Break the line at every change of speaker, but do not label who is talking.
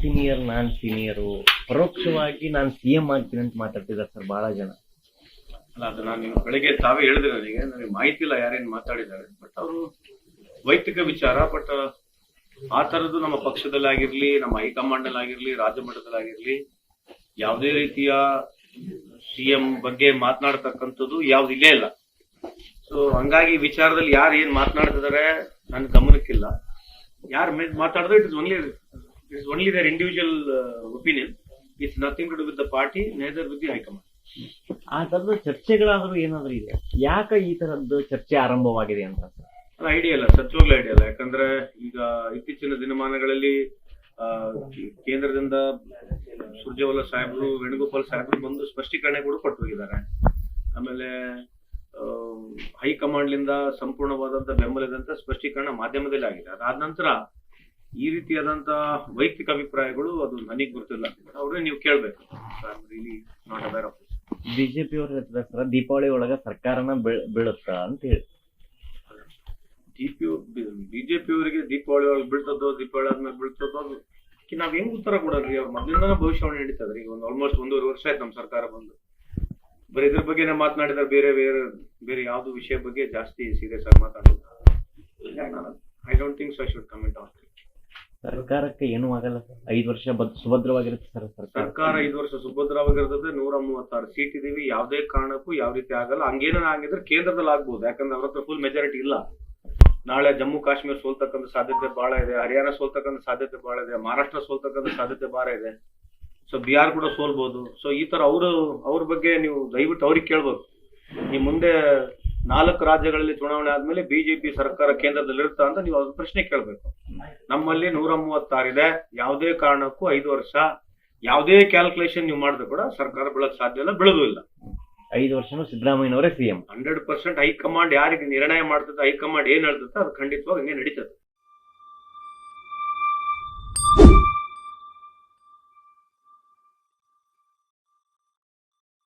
Senior ನಾನ್ senior ಪರೋಕ್ಷವಾಗಿ ನಾನು C M ಆಗ್ತೀನಿ ಅಂತ ಮಾತಾಡ್ತಿದ್ದಾರೆ ಸರ್ ಬಹಳ ಜನ.
ಅಲ್ಲ, ಅದು ನಾನು ನಿಮ್ಗೆ ಬೆಳಿಗ್ಗೆ ತಾವೇ ಹೇಳಿದ್ರೆ ನನಗೆ. ನನಗೆ ಮಾಹಿತಿ ಇಲ್ಲ ಯಾರೇನು ಮಾತಾಡಿದ್ದಾರೆ. ಬಟ್ ಅವರು ವೈಯಕ್ತಿಕ ವಿಚಾರ ಬಟ್ ಆ ತರದ್ದು ನಮ್ಮ ಪಕ್ಷದಲ್ಲಾಗಿರ್ಲಿ ನಮ್ಮ ಹೈಕಮಾಂಡ್ ಆಗಿರ್ಲಿ ರಾಜ್ಯ ಮಟ್ಟದಲ್ಲಾಗಿರ್ಲಿ ಯಾವುದೇ ರೀತಿಯ ಸಿಎಂ ಬಗ್ಗೆ ಮಾತನಾಡ್ತಕ್ಕಂಥದ್ದು ಯಾವ್ದು ಇಲ್ಲೇ ಇಲ್ಲ. ಸೊ ಹಂಗಾಗಿ ವಿಚಾರದಲ್ಲಿ ಯಾರು ಏನ್ ಮಾತನಾಡ್ತಿದ್ದಾರೆ ನನ್ನ ಗಮನಕ್ಕಿಲ್ಲ. ಯಾರು ಮಾತಾಡಿದ್ರೆ it is only is their individual individual opinion it's nothing to with with the party with the high command
ಆ ತರದ ಚರ್ಚೆಗಳಾದರೂ ಏನಾದರೂ ಇದೆ? ಯಾಕೆ ಈ ತರದ್ದು ಚರ್ಚೆ ಆರಂಭವಾಗಿದೆ ಅಂತ?
ಅಲ್ಲ ಐಡಿಯಾ ಇಲ್ಲ ಸತ್ಯವಾಗ್ಲೂ ಐಡಿಯಾ ಇಲ್ಲ ಯಾಕಂದ್ರೆ ಈಗ ಇತ್ತೀಚಿನ ದಿನಮಾನಗಳಲ್ಲಿ ಕೇಂದ್ರದಿಂದ ಸುರ್ಜೇವಾಲ ಸಾಹೇಬ್ರು ವೇಣುಗೋಪಾಲ್ ಸಾಹೇಬ್ರು ಬಂದು ಸ್ಪಷ್ಟೀಕರಣೆ ಕೂಡ ಕೊಟ್ಟು ಹೋಗಿದ್ದಾರೆ. ಆಮೇಲೆ ಹೈಕಮಾಂಡ್ ಹೈಕಮಾಂಡ್ಲಿಂದ ಸಂಪೂರ್ಣವಾದಂತ ಬೆಂಬಲದಂತ ಸ್ಪಷ್ಟೀಕರಣ ಮಾಧ್ಯಮದಲ್ಲಿ ಆಗಿದೆ. ಅದಾದ ನಂತರ ಈ ರೀತಿಯಾದಂತಹ ವೈಯಕ್ತಿಕ ಅಭಿಪ್ರಾಯಗಳು ಅದು ನನಗೆ ಗೊತ್ತಿಲ್ಲ. ಅವ್ರನ್ನ ನೀವು ಕೇಳ್ಬೇಕು. Really not aware of
BJP ಅವ್ರ ಹೇಳ್ತಾರೆ ಸರ್ ದೀಪಾವಳಿ ಒಳಗ ಸರ್ಕಾರನ ಬೀಳುತ್ತ? ಅಂತ ಹೇಳಿ.
ಬಿಜೆಪಿ ಅವರಿಗೆ ದೀಪಾವಳಿ ಒಳಗೆ ಬೀಳ್ತದೋ ದೀಪಾವಳಿ ಆದ್ಮೇಲೆ ಬೀಳ್ತದೋ ನಾವ್ ಹೆಂಗ್ ಉತ್ತರ ಕೊಡೋದ್ರಿ? ಅವ್ರ ಮೊದಲಿಂದ ಭವಿಷ್ಯವಾಣಿ ನಡೀತದ್ರಿ. ಈಗ ಒಂದು ಆಲ್ಮೋಸ್ಟ್ ಒಂದೂವರೆ ವರ್ಷ ಆಯ್ತು ನಮ್ಮ ಸರ್ಕಾರ ಬಂದು. ಬರೀ ಇದ್ರ ಬಗ್ಗೆನೇ ಮಾತನಾಡಿದ್ರೆ ಬೇರೆ ಬೇರೆ ಬೇರೆ ಯಾವ್ದು ವಿಷಯ ಬಗ್ಗೆ ಜಾಸ್ತಿ ಸೀರಿಯಸ್ ಆಗಿ ಮಾತಾಡೋದು. I don't think so I should comment on
ಸರ್ಕಾರಕ್ಕೆ ಏನೂ ಆಗಲ್ಲ ಸರ್. ಐದು ವರ್ಷ ಸುಭದ್ರವಾಗಿರುತ್ತೆ ಸರ್ ಸರ್ಕಾರ.
ಸರ್ಕಾರ ಐದು ವರ್ಷ ಸುಭದ್ರವಾಗಿರ್ತದೆ ನೂರ ಮೂವತ್ತಾರು ಸೀಟ್ ಇದೀವಿ. ಯಾವುದೇ ಕಾರಣಕ್ಕೂ ಯಾವ ರೀತಿ ಆಗಲ್ಲ. ಹಂಗೇನ ಆಗಿದ್ರೆ ಕೇಂದ್ರದಲ್ಲಿ ಆಗ್ಬೋದು. ಯಾಕಂದ್ರೆ ಅವ್ರ ಹತ್ರ ಫುಲ್ ಮೆಜಾರಿಟಿ ಇಲ್ಲ. ನಾಳೆ ಜಮ್ಮು ಕಾಶ್ಮೀರ ಸೋಲ್ತಕ್ಕಂತ ಸಾಧ್ಯತೆ ಬಹಳ ಇದೆ. ಹರಿಯಾಣ ಸೋಲ್ತಕ್ಕಂತ ಸಾಧ್ಯತೆ ಬಹಳ ಇದೆ. ಮಹಾರಾಷ್ಟ್ರ ಸೋಲ್ತಕ್ಕಂತ ಸಾಧ್ಯತೆ ಬಹಳ ಇದೆ. ಸೊ ಬಿಹಾರ್ ಕೂಡ ಸೋಲ್ಬೋದು. ಸೊ ಈ ತರ ಅವರು ಅವ್ರ ಬಗ್ಗೆ ನೀವು ದಯವಿಟ್ಟು ಅವ್ರಿಗೆ ಕೇಳ್ಬೋದು. ನೀವು ಮುಂದೆ ನಾಲ್ಕು ರಾಜ್ಯಗಳಲ್ಲಿ ಚುನಾವಣೆ ಆದ್ಮೇಲೆ ಬಿಜೆಪಿ ಸರ್ಕಾರ ಕೇಂದ್ರದಲ್ಲಿ ಇರುತ್ತಾ ಅಂತ ನೀವು ಅದ್ರ ಪ್ರಶ್ನೆ ಕೇಳ್ಬೇಕು. ನಮ್ಮಲ್ಲಿ ನೂರ ಮೂವತ್ತಾರಿದೆ. ಯಾವುದೇ ಕಾರಣಕ್ಕೂ ಐದು ವರ್ಷ. ಯಾವುದೇ ಕ್ಯಾಲ್ಕುಲೇಷನ್ ನೀವು ಮಾಡಿದ್ರು ಕೂಡ ಸರ್ಕಾರ ಬೆಳಕ್ ಸಾಧ್ಯ ಇಲ್ಲ ಬೀಳೋದು ಇಲ್ಲ.
ಐದು ವರ್ಷನೂ ಸಿದ್ದರಾಮಯ್ಯನವರೇ ಸಿಎಂ
ಹಂಡ್ರೆಡ್ ಪರ್ಸೆಂಟ್ ಹೈಕಮಾಂಡ್ ಯಾರಿಗೆ ನಿರ್ಣಯ ಮಾಡ್ತದೆ ಹೈಕಮಾಂಡ್ ಏನ್ ಹೇಳ್ತದೆ ಅದು ಖಂಡಿತವಾಗಿ ಹಂಗೆ ನಡೀತದೆ.